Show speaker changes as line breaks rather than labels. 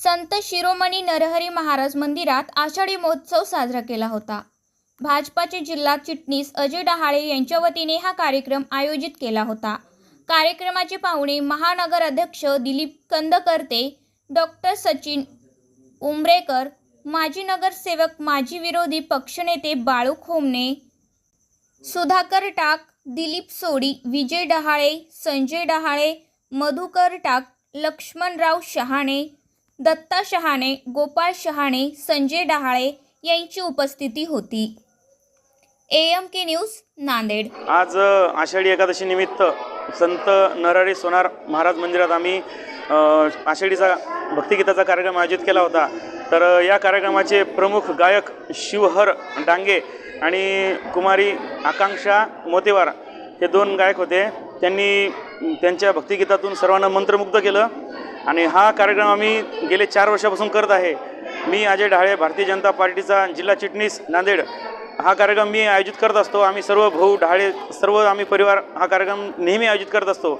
संत शिरोमणी नरहरी महाराज मंदिरात आषाढी महोत्सव साजरा केला होता. भाजपाचे जिल्हा चिटणीस अजय डहाळे यांच्या वतीने हा कार्यक्रम आयोजित केला होता. कार्यक्रमाचे पाहुणे महानगर अध्यक्ष दिलीप कंदकर्ते डॉक्टर सचिन उमरेकर माजी नगरसेवक माजी विरोधी पक्षनेते बाळू खोमणे सुधाकर टाक दिलीप सोडी विजय डहाळे संजय डहाळे मधुकर टाक लक्ष्मणराव शहाणे दत्ता शहाणे गोपाळ शहाणे संजय डहाळे यांची उपस्थिती होती. A M K news Nanded.
आज आषाढी एकादशी निमित्त संत नरहरी सोनार महाराज मंदिरात आम्ही आषाढीचा भक्तिगीताचा कार्यक्रम आयोजित केला होता. तर या कार्यक्रमाचे प्रमुख गायक शिवहर डांगे आणि कुमारी आकांक्षा मोतेवार हे दोन गायक होते. त्यांनी त्यांच्या भक्तिगीतातून सर्वांना मंत्रमुग्ध केलं. आणि हा कार्यक्रम आम्ही गेले चार वर्षापासून करत आहे. मी अजय ढाळे भारतीय जनता पार्टीचा जिल्हा चिटणीस नांदेड हा कार्यक्रम मी आयोजित करत असतो. आम्ही सर्व भाऊ ढाळे सर्व आम्ही परिवार हा कार्यक्रम नेहमी आयोजित करत असतो.